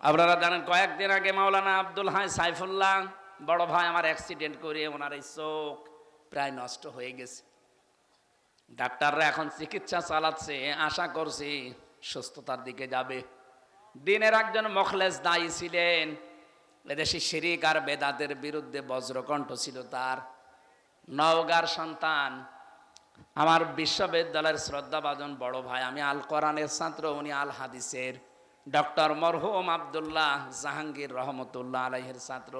আপনারা জানেন, কয়েকদিন আগে মাওলানা আব্দুল হাই সাইফুল্লাহ, বড় ভাই আমার অ্যাক্সিডেন্ট করে ওনার এই চোখ প্রায় নষ্ট হয়ে গেছে। ডাক্তাররা এখন চিকিৎসা চালাচ্ছে, আশা করছি সুস্থতার দিকে যাবে। দিনের একজন মখলেস দায়ী ছিলেন, এদেশে শিরিক আর বেদাতের বিরুদ্ধে বজ্রকণ্ঠ ছিল তার। নওগার সন্তান, আমার বিশ্ববিদ্যালয়ের শ্রদ্ধাভাজন বড় ভাই, আমি আল কোরআনের ছাত্র, উনি আল হাদিসের ডক্টর মরহুম আবদুল্লাহ জাহাঙ্গীর রহমতুল্লাহ আলাইহের ছাত্র।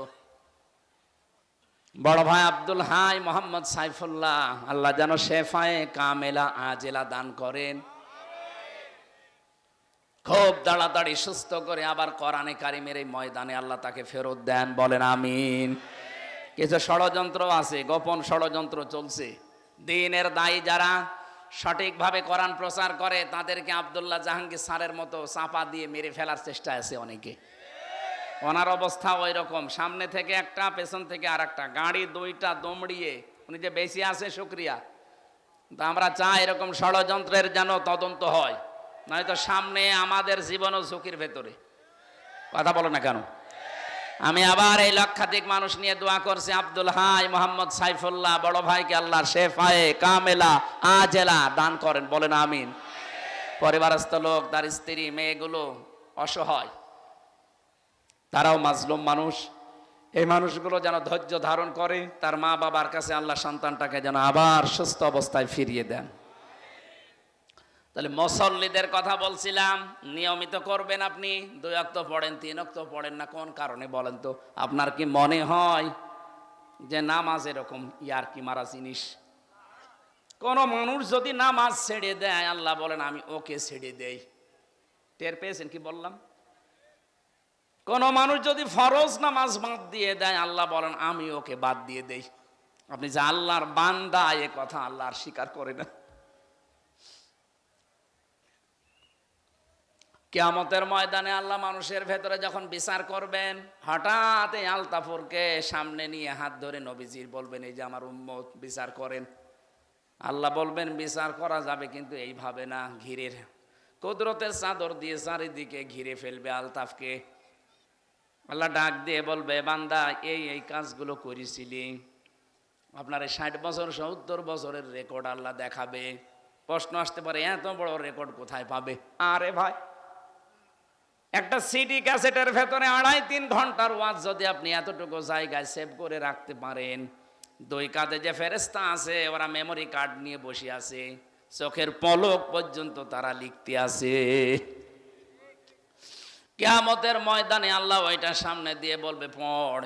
বড় ভাই আব্দুল হাই মোহাম্মদ সাইফুল্লাহ, আল্লাহ যেন শেফায়ে কামেলা আজেলা দান করেন। খুব তাড়াতাড়ি সুস্থ করে আবার কোরআনে কারিমের এই ময়দানে আল্লাহ তাকে ফেরত দেন, বলেন আমিন। কিছু ষড়যন্ত্র আছে, গোপন ষড়যন্ত্র চলছে। দিনের দায়ী যারা সঠিকভাবে কোরআন প্রচার করে, তাদেরকে আবদুল্লাহ জাহাঙ্গীর স্যারের মতো চাপা দিয়ে মেরে ফেলার চেষ্টা আছে অনেকে। ওনার অবস্থা ওই রকম সামনে থেকে একটা, পেছন থেকে আর একটা গাড়ি দুইটা দমড়িয়ে, উনি যে বেশি আছে, শুক্রিয়া। তা আমরা চাই এরকম ষড়যন্ত্রের যেন তদন্ত হয়, নয়তো সামনে আমাদের জীবনও ঝুঁকির ভেতরে। কথা বলো না কেন? আমি আবার এই লক্ষাধিক মানুষ নিয়ে দোয়া করছি, আব্দুল হাই মোহাম্মদ সাইফুল্লাহ, বড় ভাইকে আল্লাহ শেফায়ে কামেলা, আজেলা দান করেন, বলেন আমিন। পরিবারস্থ লোক, তার স্ত্রী, মেয়েগুলো অসহায়। তারাও মাজলুম মানুষ। এই মানুষগুলো যেন ধৈর্য ধারণ করে, তার মা বাবার কাছে আল্লাহ সন্তানটাকে যেন আবার সুস্থ অবস্থায় ফিরিয়ে দেন। তাহলে মসল্লিদের কথা বলছিলাম, নিয়মিত করবেন আপনি? দুই অক্ত পড়েন, তিন অক্ত পড়েন না, কোন কারণে বলেন তো? আপনার কি মনে হয় যে নামাজ এরকম ইয়ার কি মারা জিনিস? কোন মানুষ যদি নামাজ ছেড়ে দেয়, আল্লাহ বলেন, আমি ওকে ছেড়ে দেই। টের পেয়েছেন কি বললাম? কোন মানুষ যদি ফরজ নামাজ বাদ দিয়ে দেয়, আল্লাহ বলেন, আমি ওকে বাদ দিয়ে দেই। আপনি যে আল্লাহর বান্দা, এ কথা আল্লাহর স্বীকার করে না। কেয়ামতের ময়দানে আল্লাহ মানুষের ভেতরে যখন বিচার করবেন, হঠাৎ এই আলতাফুরকে সামনে নিয়ে হাত ধরে নবীজির বলবেন, এই যে আমার উম্মত বিচার করেন। আল্লাহ বলবেন, বিচার করা যাবে কিন্তু এইভাবে না, ঘিরের কুদরতের চাদর দিয়ে চারিদিকে ঘিরে ফেলবে আলতাফকে। আল্লাহ ডাক দিয়ে বলবে, বান্দা, এই এই কাজগুলো করেছিলি। আপনার এই ষাট বছর, সত্তর বছরের রেকর্ড আল্লাহ দেখাবে। প্রশ্ন আসতে পারে, এত বড় রেকর্ড কোথায় পাবে? আরে ভাই একটা সিডি ক্যাসেটের ভেতরে আড়াই তিন ঘণ্টার ওয়াজ যদি আপনি এতটুকু জায়গায় সেভ করে রাখতে পারেন, দুই কাঁধে যে ফেরেস্তা আছে, ওরা মেমোরি কার্ড নিয়ে বসে আছে, চোখের পলক পর্যন্ত তারা লিখতে আছে। কেয়ামতের ময়দানে আল্লাহ ওইটা সামনে দিয়ে বলবে, পড়,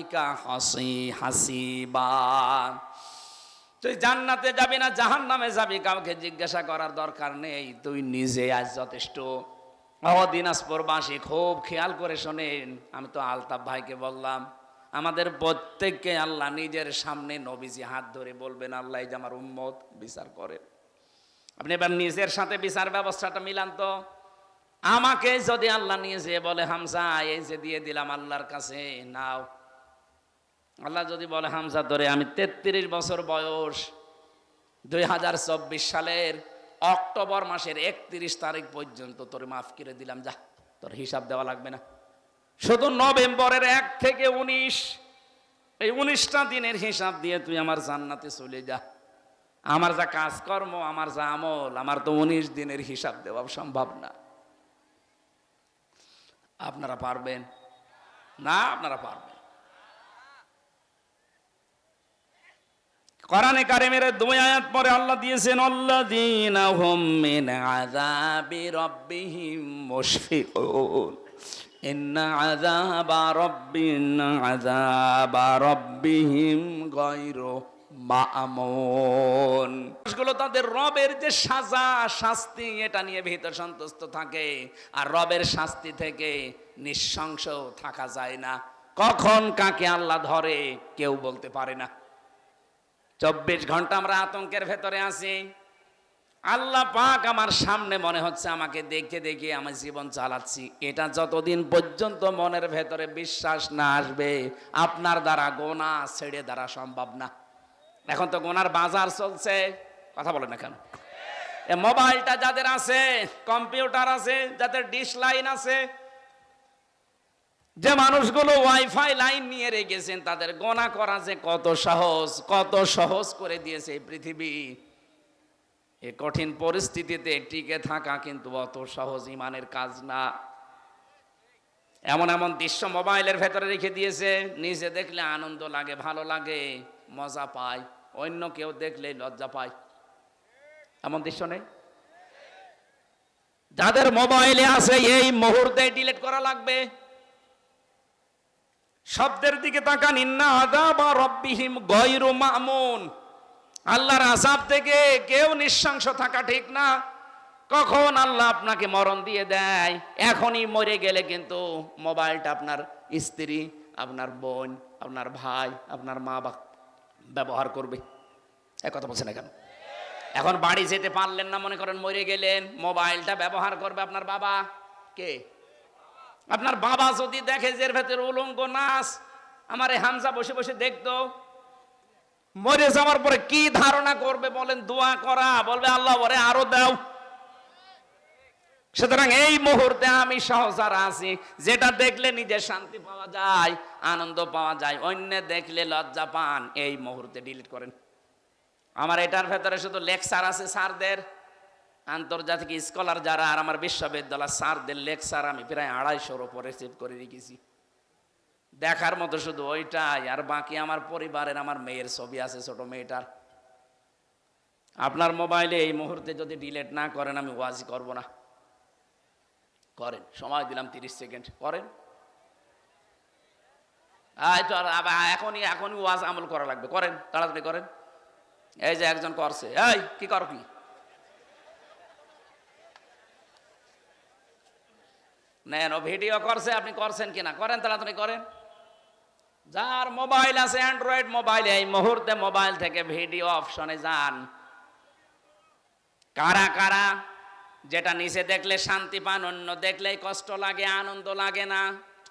ইকরা হাসি হাসিবা। তুই জান্নাতে যাবি না জাহান নামে যাবি, কাউকে জিজ্ঞাসা করার দরকার নেই। তুই নিজে আজ যথেষ্ট। দিনাজপুরবাসী খুব খেয়াল করে শোনেন, আমি তো আলতাফ ভাইকে বললাম, আমাদের প্রত্যেককে আল্লাহ নিজের সামনে নবীজি হাত ধরে বলবেন, আল্লাহ যে আমার উম্মত, বিচার করেন। আপনি এবার নিজের সাথে বিচার ব্যবস্থাটা মিলান তো। আমাকে যদি আল্লাহ নিয়ে যে বলে হামসা এই যে দিয়ে দিলাম আল্লাহর কাছে, নাও। আল্লাহ যদি বলে, হামজা, ধরে আমি তেত্রিশ বছর বয়স, দুই হাজার চব্বিশ সালের অক্টোবর মাসের একত্রিশ তারিখ পর্যন্ত তোর মাফ করে দিলাম, যা, তোর হিসাব দেওয়া লাগবে না। শুধু নভেম্বরের এক থেকে উনিশ, এই উনিশটা দিনের হিসাব দিয়ে তুই আমার জান্নাতে চলে যা। আমার যা কাজকর্ম, আমার যা আমল, আমার তো উনিশ দিনের হিসাব দেওয়া সম্ভব না। আপনারা পারবেন? না, আপনারা পারবেন কোরআনে কারিমের দুই আয়াত পরে আল্লাহ দিয়েছেন, আল্লাযীনা হুম মিন আযাবি রাব্বিহিম মুশফিকুন। ইন্না আযাবা রাব্বিনা আযাবা রাব্বিহিম গায়রু মামুন। মানুষগুলো তাদের রবের যে সাজা, শাস্তি, এটা নিয়ে ভীত সন্তুষ্ট থাকে। আর রবের শাস্তি থেকে নিঃশংস থাকা যায় না। কখন কাকে আল্লাহ ধরে, কেউ বলতে পারে না। চব্বিশ ঘণ্টা আমরা আতঙ্কের ভেতরে আছি। আল্লাহ পাক আমার সামনে মনে হচ্ছে আমাকে দেখে দেখে আমার জীবন চালাচ্ছি। এটা যতদিন পর্যন্ত মনের ভেতরে বিশ্বাস না আসবে, আপনার দ্বারা গোনা ছেড়ে দ্বারা সম্ভব না। এখন তো গোনার বাজার চলছে। কথা বলে না কেন মোবাইলটা যাদের আছে, কম্পিউটার আছে, যাদের ডিশ লাইন আছে যে মানুষগুলো ওয়াইফাই লাইন নিয়ে রেখেছেন, তাদের গোনা করা যে কত সহজ কত সহজ করে দিয়েছে এই পৃথিবী। এ কঠিন পরিস্থিতিতে টিকে থাকা কিন্তু অত সহজ ইমানের কাজ না। এমন এমন দৃশ্য মোবাইলের ভেতরে রেখে দিয়েছে, নিজে দেখলে আনন্দ লাগে, ভালো লাগে, মজা পায়, অন্য কেউ দেখলে লজ্জা পায়। এমন দৃশ্য নেই? যাদের মোবাইলে আছে, এই মুহূর্তে ডিলিট করা লাগবে। শব্দের দিকে তাকান, ইন্না আযাবা রব্বিহিম গয়রু মামুন। আল্লাহর আযাব থেকে কেউ নিঃশংস থাকা ঠিক না। কখন আল্লাহ আপনাকে মরণ দিয়ে দেয়? এখনই মরে গেলে কিন্তু মোবাইলটা আপনার স্ত্রী, আপনার বোন, আপনার ভাই, আপনার মা বা ব্যবহার করবে। এক কথা বলছেন না কেন? এখন বাড়ি যেতে পারলেন না, মনে করেন মরে গেলেন, মোবাইলটা ব্যবহার করবে আপনার বাবা। কে? আপনার বাবা যদি দেখে যে ভেতরে উলঙ্গ নাচ, আমার হামজা বসে বসে দেখতো। মরে যাওয়ার পরে কি ধারণা করবে বলেন, দোয়া করা, বলবে, আল্লাহ ওরে আরও দাও। সুতরাং এই মুহূর্তে আমি সহসার আছি। যেটা দেখলে নিজে শান্তি পাওয়া যায়, আনন্দ পাওয়া যায়, অন্য দেখলে লজ্জা পান, এই মুহূর্তে ডিলিট করেন। আমার এটার ভেতরে শুধু লেকচার আছে স্যারদের। আন্তর্জাতিক স্কলার যারা আর আমার বিশ্ববিদ্যালয় স্যারদের লেকচার আমি প্রায় আড়াইশোর ওপরে সেভ করে রেখেছি। দেখার মতো শুধু ওইটাই, আর বাকি আমার পরিবারের আমার মেয়ের ছবি আছে ছোট মেয়েটার। আপনার মোবাইলে এই মুহূর্তে যদি ডিলেট না করেন, আমি ওয়াজি করব না। করেন, সময় দিলাম তিরিশ সেকেন্ড। করেন। আর এখনই এখনই ওয়াজ আমল করা লাগবে। করেন, তাড়াতাড়ি করেন। এই যে একজন করছে। এই, কি কর কি? নেন, ও ভিডিও করছে, আপনি করছেন কিনা? করেন তাড়াতাড়ি করেন। যার মোবাইল আছে অ্যান্ড্রয়েড মোবাইল এই মুহূর্তে মোবাইল থেকে ভিডিও অপশনে যান। কারা কারা? যেটা নিচে দেখলে শান্তি পান, অন্য দেখলেই কষ্ট লাগে, আনন্দ লাগে না।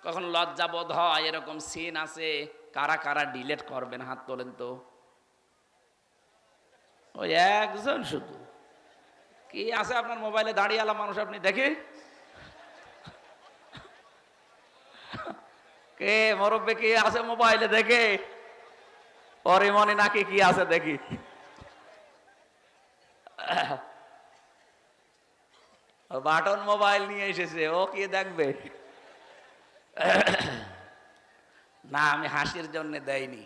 কখন লজ্জা বোধ হয়, এরকম সিন আছে। কারা কারা ডিলেট করবেন, হাত তোলেন তো। ওই একজন শুধু। কি আছে আপনার মোবাইলে দাঁড়িয়ে আলা মানুষ, আপনি দেখে? কে মরব্বে কি আছে মোবাইলে দেখে? পরিমণি নাকি কি আছে দেখি। বাটন মোবাইল নিয়ে এসেছে, ও কি দেখবে? না, আমি হাসির জন্য দেয়নি।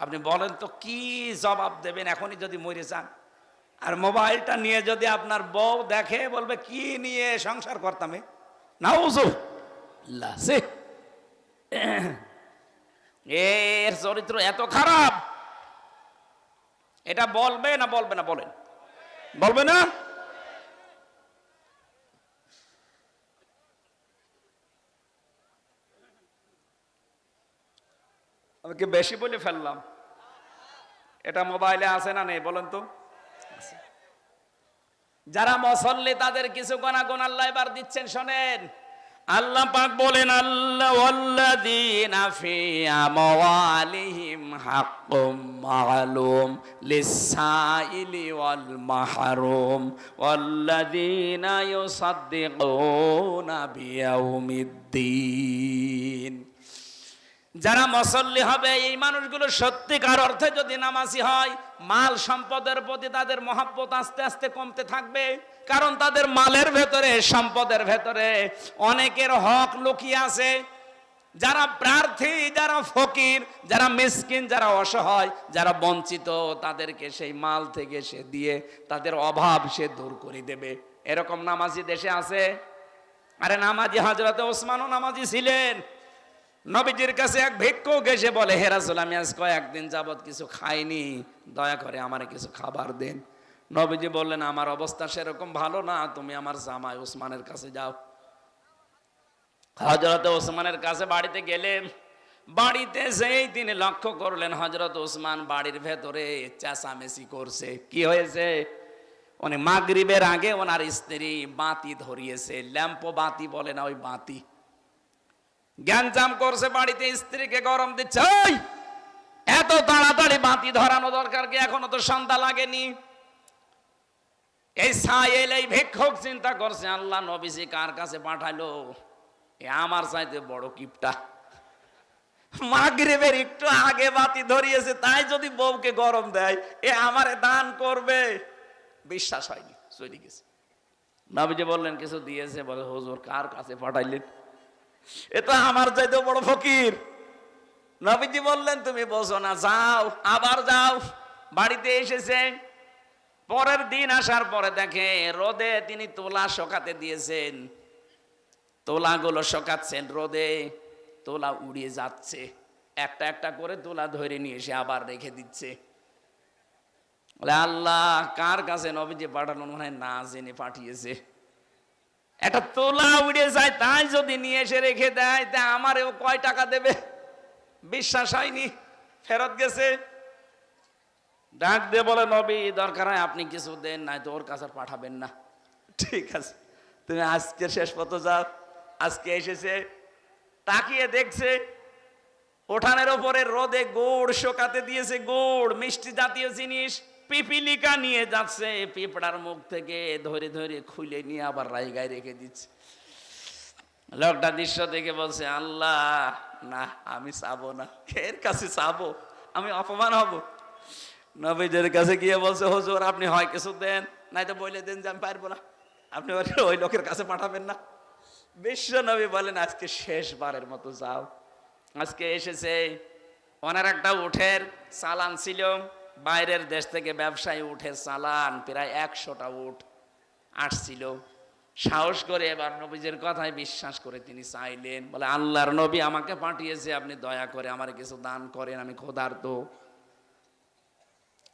আপনি বলেন তো, কি জবাব দেবেন? এখনই যদি মরে যান। আর মোবাইলটা নিয়ে যদি আপনার বউ দেখে, বলবে, কি নিয়ে সংসার করতাম নাউজু সে এর চরিত্র এত খারাপ। এটা বলবে না বলবে না বলেন। বলবে না? আমি কি বেশি বলে ফেললাম? এটা মোবাইলে আছে না নেই বলেন তো। যারা মসল্লি তাদের কিছু গোনা গোন আল্লাহ এবার দিচ্ছেন শোনেন। আল্লাহ পাক বলেন আল্লাহ ওয়াল্লাযীনা ফি আমওয়ালিহিম হাক্কুম মা'লুম লিস-সাইলি ওয়াল মাহরুম ওয়াল্লাযীনা ইউসাদ্দিকুনা বিয়াউমিদ্দিন। যারা মসল্লি হবে, এই মানুষগুলো সত্যিকার অর্থে যদি নামাজি হয়, মাল সম্পদের প্রতি তাদের মহাব্বত আস্তে আস্তে কমতে থাকবে। কারণ তাদের মালের ভেতরে, সম্পদের ভেতরে অনেকের হক লুকিয়ে আছে। যারা প্রার্থী, যারা ফকির, যারা মিসকিন, যারা অসহায়, যারা বঞ্চিত, তাদেরকে সেই মাল থেকে সে দিয়ে তাদের অভাব সে দূর করে দেবে। এরকম নামাজি দেশে আছে? আরে নামাজি হজরত ওসমানও নামাজি ছিলেন। নবীজির কাছে এক ভিক্ষুক এসে বলে হেরাসুল আমি আজ কয়েকদিন যাবৎ কিছু খাইনি, দয়া করে আমার কিছু খাবার দেন। নবীজি বললেন, আমার অবস্থা সেরকম ভালো না, তুমি আমার জামাই ওসমানের কাছে যাও। হজরত ওসমানের কাছে বাড়িতে গেলেন, বাড়িতে যেই তিনি লক্ষ্য করলেন হজরত ওসমান বাড়ির ভেতরে চেঁচামেচি করছে। কি হয়েছে? উনি মাগরিবের আগে ওনার স্ত্রী বাতি ধরিয়েছে, ল্যাম্পো বাতি বলে না ওই বাতি? জ্ঞানজাম করছে বাড়িতে, স্ত্রীকে গরম দিচ্ছে ওই এত তাড়াতাড়ি বাতি ধরানো দরকার কি? এখনও তো সন্ধ্যা লাগেনি। এই সাইল এই ভিক্ষুক চিন্তা করছে, আল্লাহ নবীজি কার কাছে পাঠালো? এ আমার চাইতে বড় কিপটা। মাগরিবের একটু আগে বাতি ধরিয়েছে, তাই যদি বউকে গরম দেয়, এ আমারে দান করবে। বিশ্বাস হয়নি, চলে গেছে। নবীজি বললেন, কিছু দিয়েছে? বলে, হুজুর, কার কাছে পাঠাইলেন? এ তো আমার চাইতে বড় ফকির। নবীজি বললেন, তুমি বোঝো না, যাও, আবার যাও। বাড়িতে এসেছে পরের দিন আসার পরে দেখে রোদে তিনি তোলা শোকাতে দিয়েছেন। তোলাগুলো শোকাচ্ছেন রোদে, তোলা উড়িয়ে যাচ্ছে। একটা একটা করে তোলা ধরে নিয়ে এসে আবার রেখে দিচ্ছে। আল্লাহ, কার কাছে নবীজি পাঠানো মনে হয় না, জেনে পাঠিয়েছে। একটা তোলা উড়ে যায়, তাই যদি নিয়ে এসে রেখে দেয়, তা আমারেও কয় টাকা দেবে? বিশ্বাস হয়নি, ফেরত গেছে। ডাক দিয়ে বলে, নবী, দরকার হয় আপনি কিছু দেন, নাই তো ওর কাছে পাঠাবেন না। ঠিক আছে, তুমি আজকে শেষ পথ যাও, আজকে এসেছে, তাকিয়ে দেখছে ওঠানের ওপরে রোদে গুড় শোকাতে দিয়েছে, গুড়, মিষ্টি জাতীয় জিনিস। পিপিলিকা নিয়ে যাচ্ছে, পিঁপড়ার মুখ থেকে ধরে ধরে খুলে নিয়ে আবার রাইগায় রেখে দিচ্ছে। লোকটা দৃশ্য দেখে বলছে, আল্লাহ, না, আমি চাবো না। এর কাছে চাবো, আমি অপমান হব। নবীদের কাছে গিয়ে বলছে, হুজুর, আপনি হয় কিছু দেন নাই তো বলে দেন যে আমি পারব না। আপনি ওই- ওই লোকের কাছে পাঠাবেন না। বিশ্ব নবী বলেন, আজকে শেষবারের মতো যাও। আজকে এসেছে, ওনার একটা উঠের চালান ছিল। বাইরের দেশ থেকে ব্যবসায়ী উঠে চালান, প্রায় একশোটা উঠ আসছিল। সাহস করে এবার নবীজের কথায় বিশ্বাস করে তিনি চাইলেন, বলে, আল্লাহর নবী আমাকে পাঠিয়েছে, আপনি দয়া করে আমার কিছু দান করেন, আমি ক্ষুধার্ত।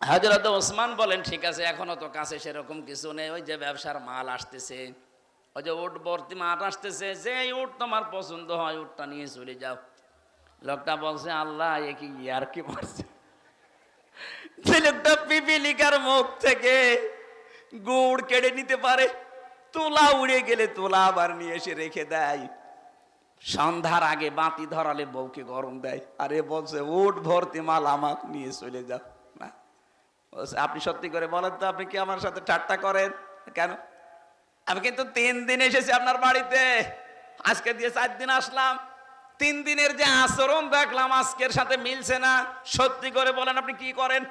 হাজরত ওসমান বলেন, ঠিক আছে, এখনও তো কাছে সেরকম কিছু নেই, ওই যে ব্যবসার মাল আসতেছে, ওই যে উট ভর্তি মাঠ আসতেছে যে উট তোমার পছন্দ হয়, উটটা নিয়ে চলে যাও। লোকটা বলছে, আল্লাহ, এ কি ইয়ার কি মারছে? যে লোকটা পিপিলিকার মুখ থেকে গুড় কেড়ে নিতে পারে। তোলা উড়ে গেলে তোলা আবার নিয়ে এসে রেখে দেয়। সন্ধ্যার আগে বাতি ধরালে বউকে গরম দেয়। আরে বলছে, উঠ, ভর্তি মাল আমাক নিয়ে চলে যাও আপনি সত্যি করে বলেন তো, আপনি কি আমার সাথে ঠাট্টা করেন? কেন? আমি কিন্তু তিন দিন এসেছি আপনার বাড়িতে। আজকে দিয়ে চার দিন আসলাম। তিন দিনের যে আচরণ দেখলাম, আজকের সাথে মিলছে না। সত্যি করে বলেন, আপনি কি করেন?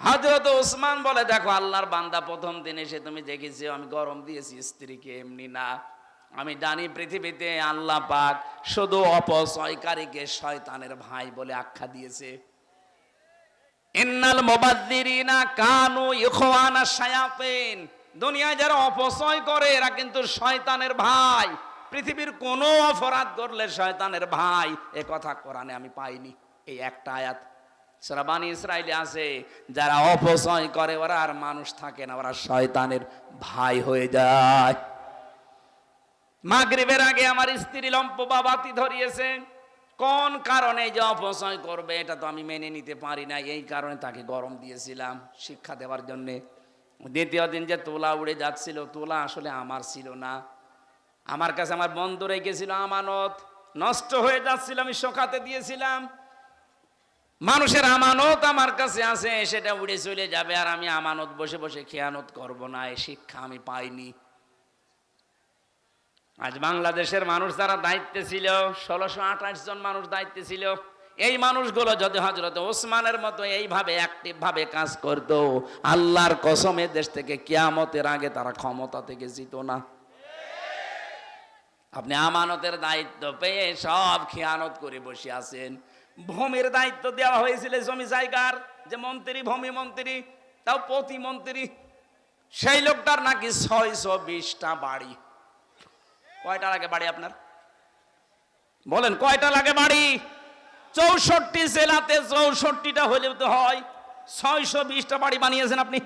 হজরত ওসমান বলে, দেখো, আল্লাহর বান্দা প্রথম দিন এসে তুমি দেখেছি, আমি গরম দিয়েছি, স্ত্রীকে এমনি না। আমি জানি পৃথিবীতে আল্লাহ পাক শুধু অপচয়কারীকে শয়তানের ভাই বলে আখ্যা দিয়েছে। ইন্নাল মুবাদ্দিরিনা কানু ইখওয়ানা শায়াতিন। দুনিয়ায় যারা অপচয় করে, এরা কিন্তু শয়তানের ভাই। পৃথিবীর কোনো অপরাধ করলে শয়তানের ভাই। এ কথা কোরআনে আমি পাইনি। এই একটা আয়াত সরাবানি ইসরায়েলে আছে, যারা অপচয় করে, ওরা আর মানুষ থাকে না, ওরা শয়তানের ভাই হয়ে যায়। মাগরিবের আগে আমার স্ত্রী লম্প বাবাতি ধরিয়েছে। কোন কারণে যে অপচয় করবে, এটা তো আমি মেনে নিতে পারি না, এই কারণে তাকে গরম দিয়েছিলাম শিক্ষা দেওয়ার জন্যে। দ্বিতীয় দিন যে তোলা উড়ে যাচ্ছিল, তোলা আসলে আমার ছিল না। আমার কাছে আমার বন্ধু রেখেছিল আমানত, নষ্ট হয়ে যাচ্ছিল, আমি শোকাতে দিয়েছিলাম। মানুষের আমানত আমার কাছে আছে, সেটা উড়ে চলে যাবে, আর আমি আমানত বসে বসে খেয়ানত করব না, এই শিক্ষা আমি পাইনি। আজ বাংলাদেশের মানুষ যারা দায়িত্বে ছিল, ষোলোশো আঠাশ জন মানুষ দায়িত্বে ছিল, এই মানুষগুলো যদি হজরত ওসমানের মতো এইভাবে অ্যাক্টিভ ভাবে কাজ করত, আল্লাহর কসমে দেশ থেকে কিয়ামতের আগে তারা ক্ষমতা থেকে জিত না। আপনি আমানতের দায়িত্ব পেয়ে সব খেয়ানত করে বসে আছেন। ভূমির দায়িত্ব দেওয়া হয়েছিল জমি জায়গার, যে মন্ত্রী, ভূমি মন্ত্রী, তাও প্রতিমন্ত্রী সেই লোকটার নাকি ছয়শো বিশটা বাড়ি। কয়টা লাগে বাড়ি আপনার? বলেন কয়টা লাগে বাড়ি? চৌষট্টি জেলাতে চৌষট্টিটা হলেও তো হয়। ছয়শো বিশটা বাড়ি বানিয়েছেন আপনি।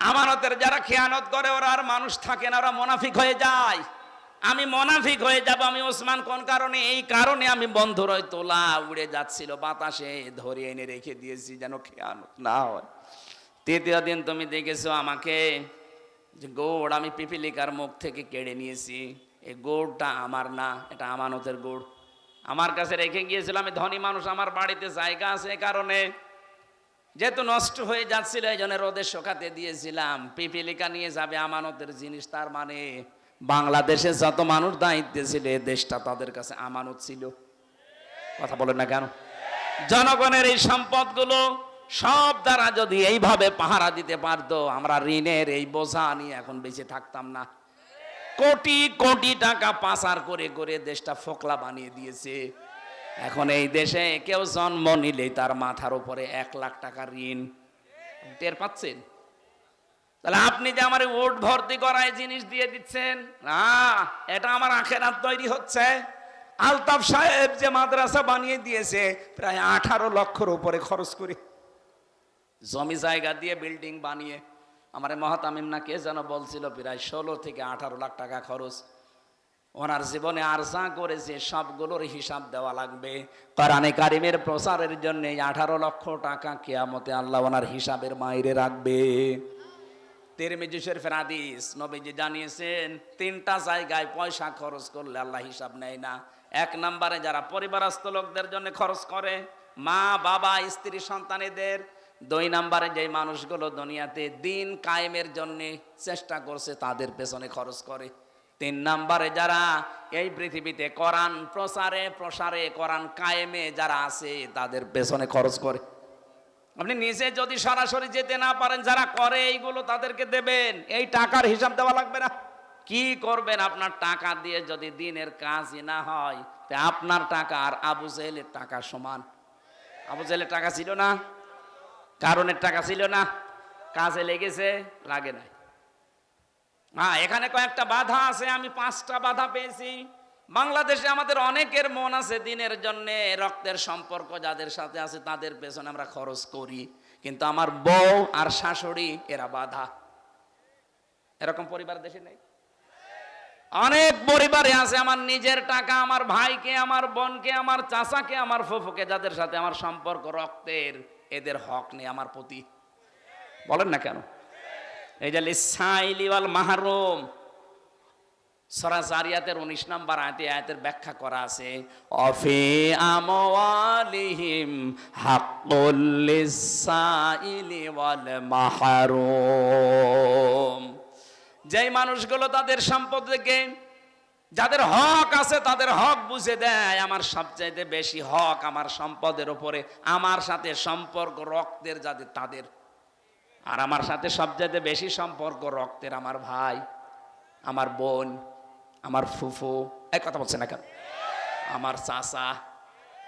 আমানতের যারা খেয়ানত করে, ওরা আর মানুষ থাকে না, ওরা মোনাফিক হয়ে যায়। আমি মোনাফিক হয়ে যাব, আমি ওসমান কোন কারণে? এই কারণে আমি বন্ধ রয় তোলা উড়ে যাচ্ছিল, বাতাসে ধরে এনে রেখে দিয়েছি যেন খেয়ানত না হয়। তৃতীয় দিন তুমি দেখেছ আমাকে যে গোড় আমি পিপিলিকার মুখ থেকে কেড়ে নিয়েছি। এই গোড়টা আমার না, এটা আমানতের গোড়। আমার কাছে রেখে গিয়েছিল, আমি ধনী মানুষ, আমার বাড়িতে জায়গা আছে কারণে। যেহেতু নষ্ট হয়ে যাচ্ছিল, এই জন্য রোদে শোকাতে দিয়েছিলাম। পিপিলিকা নিয়ে যাবে আমানতের জিনিস, তার মানে বাংলাদেশে যত মানুষ দায়িত্বে ছিল, এ দেশটা তাদের কাছে আমানত ছিল। কথা বলেন না কেন? জনগণের এই সম্পদগুলো সব দ্বারা যদি এইভাবে পাহারা দিতে পারতো, আমরা ঋণের এই বোঝা নিয়ে এখন বেঁচে থাকতাম না। কোটি কোটি টাকা পাচার করে করে দেশটা ফোকলা বানিয়ে দিয়েছে। এখন এই দেশে কেউ জন্ম নিলেই তার মাথার উপরে এক লাখ টাকা ঋণ। টের পাচ্ছেন? তাহলে আপনি যে আমার ওট ভর্তি করায় জিনিস দিয়ে দিচ্ছেন, না, এটা আমার আখেরাত তৈরি হচ্ছে। আলতাফ সাহেব যে মাদ্রাসা বানিয়ে দিয়েছে, প্রায় আঠারো লক্ষর উপরে খরচ করে। জমি জায়গা দিয়ে বিল্ডিং বানিয়ে, আমার মহাতামিম না কে যেন বলছিল, প্রায় ষোলো থেকে আঠারো লাখ টাকা খরচ। ওনার জীবনে আর যা করেছে, সবগুলোর হিসাব দেওয়া লাগবে। কোরআনে কারিমের প্রচারের জন্য আঠারো লক্ষ টাকা কেয়ামতে আল্লাহ ওনার হিসাবের মাইরে রাখবে। তিরমিজি শরীফের হাদিস, নবীজি জানিয়েছেন, তিনটা জায়গায় পয়সা খরচ করলে আল্লাহ হিসাব নেয় না। এক নম্বরে যারা পরিবারস্থ লোকদের জন্য খরচ করে, মা, বাবা, স্ত্রী, সন্তানেদের। দুই নম্বরে যে মানুষগুলো দুনিয়াতে দিন কায়েমের জন্য চেষ্টা করছে, তাদের পেছনে খরচ করে। তিন নম্বরে যারা এই পৃথিবীতে কোরআন প্রসারে প্রসারে, কোরআন কায়েমে যারা আছে, তাদের পেছনে খরচ করে। আপনি নিজে যদি সরাসরি যেতে না পারেন, যারা করে এইগুলো তাদেরকে দেবেন। এই টাকার হিসাব দেওয়া লাগবে না। কি করবেন আপনার টাকা দিয়ে যদি দিনের কাজই না হয়? তা আপনার টাকা আর আবু জেলের টাকা সমান। আবু জেলের টাকা ছিল না? কারণের টাকা ছিল না? কাজে লেগেছে? লাগে নাই। হ্যাঁ এখানে কয়েকটা বাধা আছে, আমি পাঁচটা বাধা পেয়েছি। বাংলাদেশে আমাদের অনেকের মন আছে দিনের জন্য, রক্তের সম্পর্ক যাদের সাথে আছে তাদের পেছনে আমরা খরচ করি। কিন্তু আমার বউ আর শাশুড়ি, এরা বাধা। এরকম পরিবার দেশে নেই? অনেক পরিবারে আছে আমার নিজের টাকা, আমার ভাইকে, আমার বোনকে, আমার চাচাকে, আমার ফুফুকে, যাদের সাথে আমার সম্পর্ক, রক্তের এদের হক নেই আমার প্রতি। বলেন না কেন? এই যে লিসাইলি ওয়াল মাহরুম সরা জারিয়াতের উনিশ নম্বর আয়তে আয়াতের ব্যাখ্যা করা আছে, অফি আমওয়ালিহিম হাক্কুল লিসাইলি ওয়াল যেই মানুষগুলো তাদের সম্পদ থেকে যাদের হক আছে তাদের হক বুঝে দেয়, আমার সবচাইতে বেশি হক আমার সম্পদের উপরে, আমার সাথে সম্পর্ক রক্তের যাদের তাদের, আর আমার সাথে সবচাইতে বেশি সম্পর্ক রক্তের আমার ভাই, আমার বোন। আমার ফুফু এক কথা বলছে না কেন? আমার চাচা,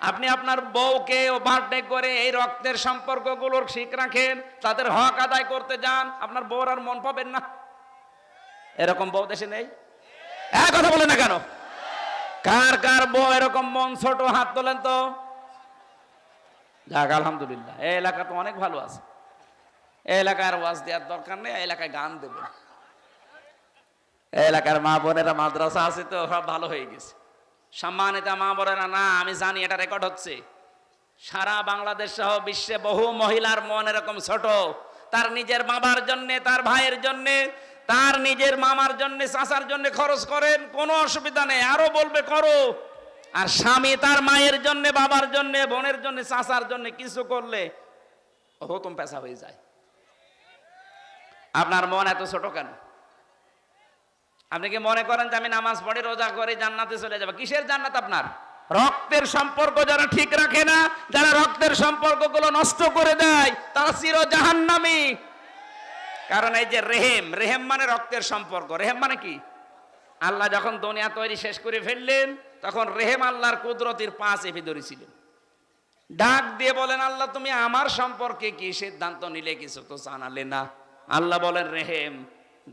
আপনি আপনার বউকে ও ওভারটেক করে এই রক্তের সম্পর্কগুলোর ঠিক রাখেন, তাদের হক আদায় করতে যান, আপনার বউর আর মন পাবেন না। এরকম বউ দেশে নেই? এক কথা বলে না কেন? কার কার বউ এরকম মন ছোট, হাত তোলেন তো? যাক, আলহামদুলিল্লাহ, এই এলাকা তো অনেক ভালো আছে। এই এলাকার ওয়াজ দেওয়ার দরকার নেই এলাকায় গান দেবে এই এলাকার মা বোনেরা মাদ্রাসা আছে তো, সব ভালো হয়ে গেছে। সম্মানিত মা বোনেরা, না, আমি জানি এটা রেকর্ড হচ্ছে। সারা বাংলাদেশ সহ বিশ্বে বহু মহিলার মন এরকম ছোট। তার নিজের বাবার জন্যে, তার ভাইয়ের জন্যে, তার নিজের মামার জন্য, চাচার জন্য খরচ করেন, কোনো অসুবিধা নেই, আরও বলবে, করো। আর স্বামী তার মায়ের জন্য, বাবার জন্য, বোনের জন্য, চাচার জন্য কিছু করলে হুকুম পেশা হয়ে যায়। আপনার মন এত ছোট কেন? আপনি কি মনে করেন যে আমি নামাজ পড়ে রোজা করে জান্নাতে চলে যাব? কিসের জান্নাত আপনার? রক্তের সম্পর্ক যারা ঠিক রাখে না, যারা রক্তের সম্পর্কগুলো নষ্ট করে দেয়, তারা চির জাহান্নামী কারণ এই যে রেহেম রেহেম মানে রক্তের সম্পর্ক। রেহেম মানে কি? আল্লাহ যখন দুনিয়া তৈরি শেষ করে ফেললেন, তখন রেহেম আল্লাহর কুদরতির পা চেপে ধরেছিলেন ডাক দিয়ে বলেন, আল্লাহ, তুমি আমার সম্পর্কে কি সিদ্ধান্ত নিলে কিছু তো জানালে না? আল্লাহ বলেন, রেহেম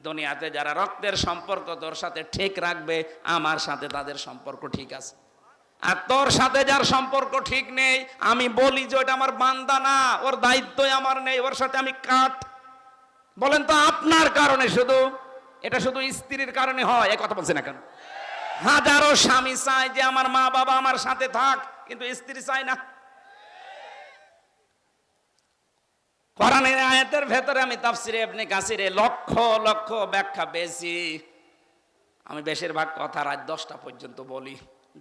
দুনিয়াতে যারা রক্তের সম্পর্ক তোর সাথে ঠিক রাখবে, আমার সাথে তাদের সম্পর্ক ঠিক আছে। আর তোর সাথে যার সম্পর্ক ঠিক নেই, আমি বলি যে ওটা আমার বান্দা না, ওর দায়িত্বই আমার নেই, ওর সাথে আমি কাট। বলেন তো আপনার কারণে শুধু, এটা শুধু স্ত্রীর কারণে হয়, এ কথা বলছে না কেন? হাজারো স্বামী চায় যে আমার মা বাবা আমার সাথে থাক, কিন্তু স্ত্রী চায় না। কোরআনের আয়াতের ভেতরে আমি তাফসিরে আপনি কাসিরে লক্ষ লক্ষ ব্যাখ্যা পেয়েছি। আমি বেশিরভাগ কথা রাত দশটা পর্যন্ত বলি।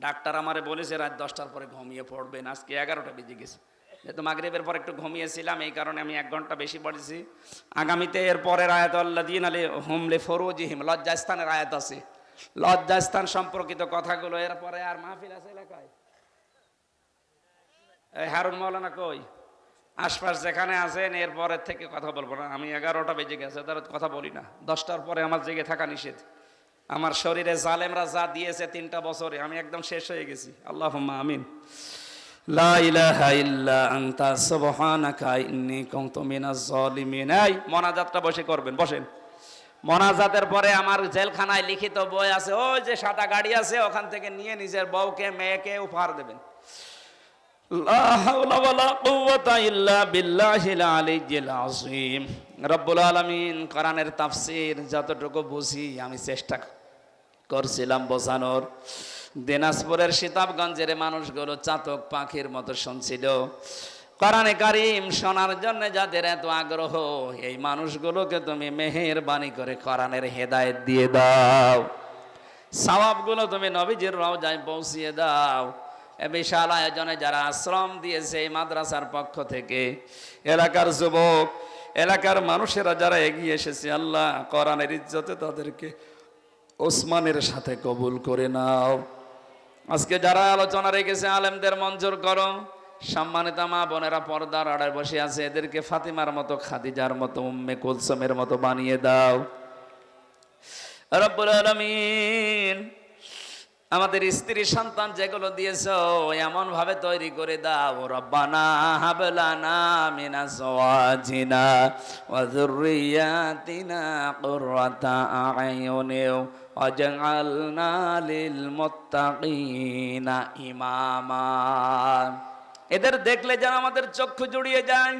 ডাক্তার আমারে বলেছে রাত দশটার পরে ঘুমিয়ে পড়বেন। আজকে এগারোটা বেজে গেছে। যেহেতু মাগরিবের পর একটু ঘুমিয়েছিলাম, এই কারণে আমি এক ঘণ্টা বেশি পড়েছি। আগামীতে এর পরের আয়াত আল্লাদিন আলী হুমলে ফরুজিহিম, লজ্জাস্থানের আয়াত আছে। লজ্জাস্থান সম্পর্কিত কথাগুলো এরপরে আর মাহফিল আছে এলাকায়? হারুন মৌলানা কই? আশপাশ যেখানে আছেন এরপরের থেকে কথা বলব না। আমি এগারোটা বেজে গেছে তার কথা বলি না। দশটার পরে আমার জেগে থাকা নিষেধ। আমার শরীরে জালেমরা যা দিয়েছে তিনটা বছরে, আমি একদম শেষ হয়ে গেছি। আল্লাহ আমিন। মোনাজাতটা বসে করবেন, বসেন। মোনাজাতের পরে আমার জেলখানায় লিখিত বই আছে, ওই যে সাদা গাড়ি আছে, ওখান থেকে নিয়ে নিজের বউকে, মেয়েকে উপহার দেবেন। রব্বুল কোরআনের তাফসীর যতটুকু বুঝি আমি চেষ্টা করছিলাম বোঝানোর। দিনাজপুরের সীতাবগঞ্জের মানুষগুলো চাতক পাখির মতো শুনছিল। কোরআনে কারিম শোনার জন্য যাদের এত আগ্রহ, এই মানুষগুলোকে তুমি মেহেরবানি করে কোরআনের হেদায়েত দিয়ে দাও। সওয়াবগুলো তুমি নবীজির রওজায় পৌঁছিয়ে দাও। বিশাল আয়োজনে যারা আশ্রম দিয়েছে এই মাদ্রাসার পক্ষ থেকে, এলাকার যুবক, এলাকার মানুষেরা যারা এগিয়ে এসেছে, আল্লাহ কোরআনের ইজ্জতে তাদেরকে ওসমানের সাথে কবুল করে নাও। আজকে যারা আলোচনা রেখেছে, আলেমদের মঞ্জুর করো। সম্মানিত মা বোনেরা, পর্দার আড়ায় বসে আছে, এদেরকে ফাতিমার মতো, খাদিজার মতো, উম্মে কুলসমের মতো বানিয়ে দাও। রব্বুল আলামিন আমাদের স্ত্রী সন্তান যেগুলো দিয়েছ, এমন ভাবে তৈরি করে দাও। রব্বানা ইমামা। এদের দেখলে যেন আমাদের চক্ষু জুড়িয়ে যায়,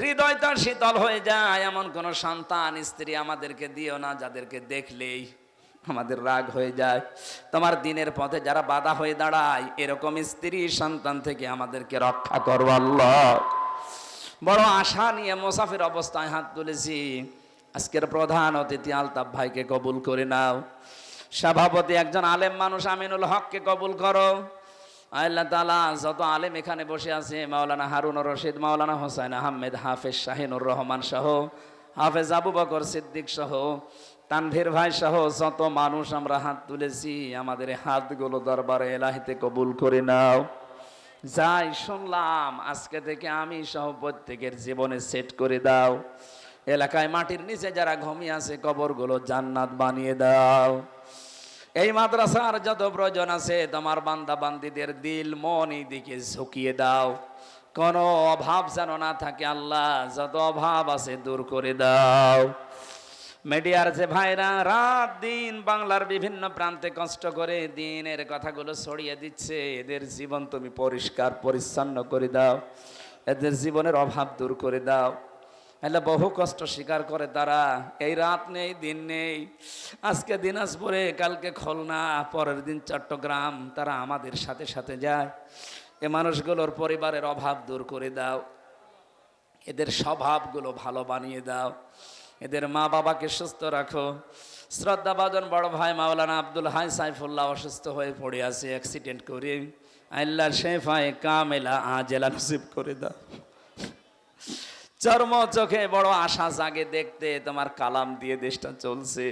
হৃদয় তার শীতল হয়ে যায়। এমন কোন সন্তান, স্ত্রী আমাদেরকে দিও না, যাদেরকে দেখলেই আমাদের রাগ হয়ে যায়। তোমার দিনের পথে যারা বাধা হয়ে দাঁড়ায়, এরকম স্ত্রী সন্তান থেকে আমাদেরকে রক্ষা করো আল্লাহ। বড় আশা নিয়ে মোসাফির অবস্থায় হাত তুলেছি। আজকের প্রধান অতিথি আলতাফ ভাইকে কবুল করে নাও। সভাপতি একজন আলেম মানুষ আমিনুল হককে কবুল করো। আল্লাহ তালা যত আলেম এখানে বসে আছে, মাওলানা হারুন রশিদ, মাওলানা হোসেন আহমেদ, হাফেজ শাহিনুর রহমান সহ, হাফেজ আবু বকর সিদ্দিক সহ তানভীর ভাই সহ যত মানুষ আমরা হাত তুলেছি, আমাদের হাতগুলো দরবারে এলাহিতে কবুল করে নাও। যাই শুনলাম, আজকে থেকে আমি সহ প্রত্যেকের জীবনে সেট করে দাও। এলাকায় মাটির নিচে যারা ঘুমিয়ে আছে, কবরগুলো জান্নাত বানিয়ে দাও। এই মাদ্রাসার যত প্রয়োজন আছে, তোমার বান্দা বান্দিদের দিল মন এই দিকে ঝুঁকিয়ে দাও। কোনো অভাব যেন না থাকে, আল্লাহ, যত অভাব আছে দূর করে দাও। মিডিয়ার যে ভাইরা রাত দিন বাংলার বিভিন্ন প্রান্তে কষ্ট করে দিনের কথাগুলো ছড়িয়ে দিচ্ছে, এদের জীবন তুমি পরিষ্কার, পরিচ্ছন্ন করে দাও। এদের জীবনের অভাব দূর করে দাও। এলে বহু কষ্ট স্বীকার করে তারা, এই রাত নেই, দিন নেই। আজকে দিনাজপুরে, কালকে খুলনা, পরের দিন চট্টগ্রাম, তারা আমাদের সাথে সাথে যায়। এ মানুষগুলোর পরিবারের অভাব দূর করে দাও। এদের স্বভাবগুলো ভালো বানিয়ে দাও। এদের মা বাবাকে সুস্থ রাখো। শ্রদ্ধা বাদন বড় ভাই মাওলানা আব্দুল হাই সাইফুল্লাহ অসুস্থ হয়ে পড়ে আছে অ্যাক্সিডেন্ট করে। আল্লাহ শেফায় কামেলা আজেলা নসিব করে দাও। চর্ম চোখে বড় আশা জাগে দেখতে, তোমার কালাম দিয়ে দেশটা চলছে।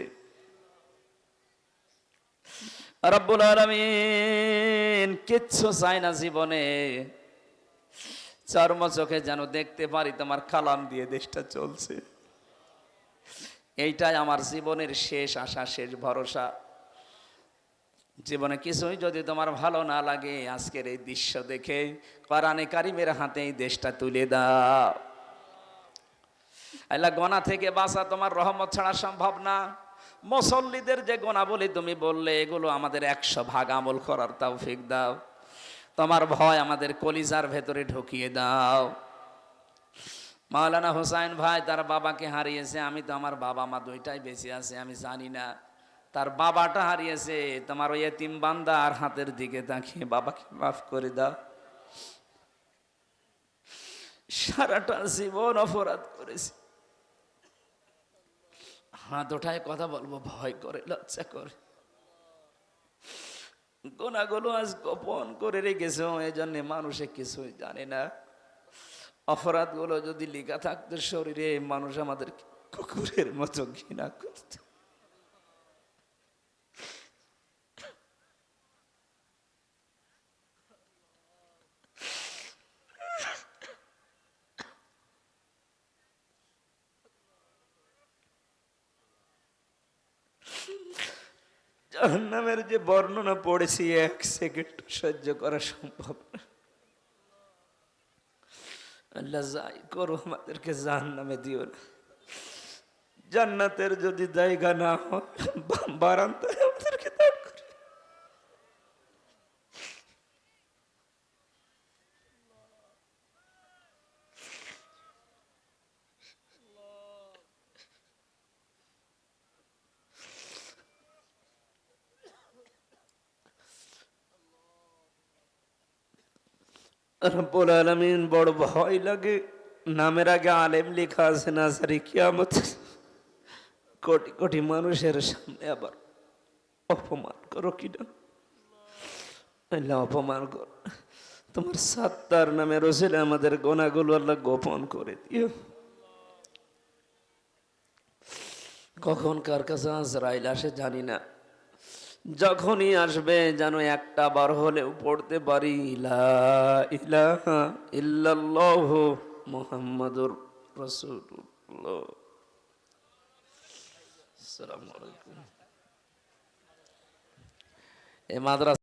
রব্বুল আলমিন কিচ্ছু চাই না জীবনে। চর্ম চোখে যেন দেখতে পারি, তোমার কালাম দিয়ে দেশটা চলছে। এইটাই আমার জীবনের শেষ আশা, শেষ ভরসা। জীবনে কিছুই যদি তোমার ভালো না লাগে, আজকের এই দৃশ্য দেখে কোরআনে কারিমের হাতে এই দেশটা তুলে দাও। আল্লাহ, গোনা থেকে বাঁচা তোমার রহমত ছাড়া সম্ভব না। মুসল্লিদের যে গোনা বলি তুমি বললে, এগুলো আমাদের একশো ভাগ আমল করার তাও ফিক দাও। তোমার ভয় আমাদের কলিজার ভেতরে ঢুকিয়ে দাও। মাওলানা হোসাইন ভাই, তার বাবাকে হারিয়েছে। আমি তো আমার বাবা মা দুইটাই বেঁচে আছে, আমি জানি না। তার বাবাটা হারিয়েছে, তোমার ওই এতিম বান্দা আর হাতের দিকে তাকিয়ে বাবাকে মাফ করে দাও। সারাটা জীবন অপরাধ করেছি। হাত ওঠায় কথা বলব, ভয় করে, লজ্জা করে। গোনাগুলো আজ গোপন করে রেখেছ এই জন্য মানুষে কিছুই জানে না। অপরাধগুলো যদি লেখা থাকতো শরীরে, মানুষ আমাদের কুকুরের মতো ঘৃণা করত। জাহান্নামের যে বর্ণনা পড়েছি, এক সেকেন্ড সহ্য করা সম্ভব না। আল্লাহ যাই করো আমাদেরকে জাহান্নামে দিও না। জান্নাতের যদি জায়গা না হয় বারান্দায় আমাদেরকে দান করে রব্বুল আলমিন বড় ভয় লাগে। নামের আগে আলেম লেখা আছে না, সারি কিয়ামত। কোটি কোটি মানুষের সামনে আবার অপমান করো কিনা আল্লাহ অপমান কর। তোমার সাত্তার নামে রসিলে আমাদের গোনাগুলো আল্লাহ গোপন করে দিও। কখন কার কাছে আজরাইল আসে জানি না। যখনই আসবে যেন একটা বার হলেও পড়তে পারি। মুহাম্মাদুর আলাইকুম। এই মাদ্রাসা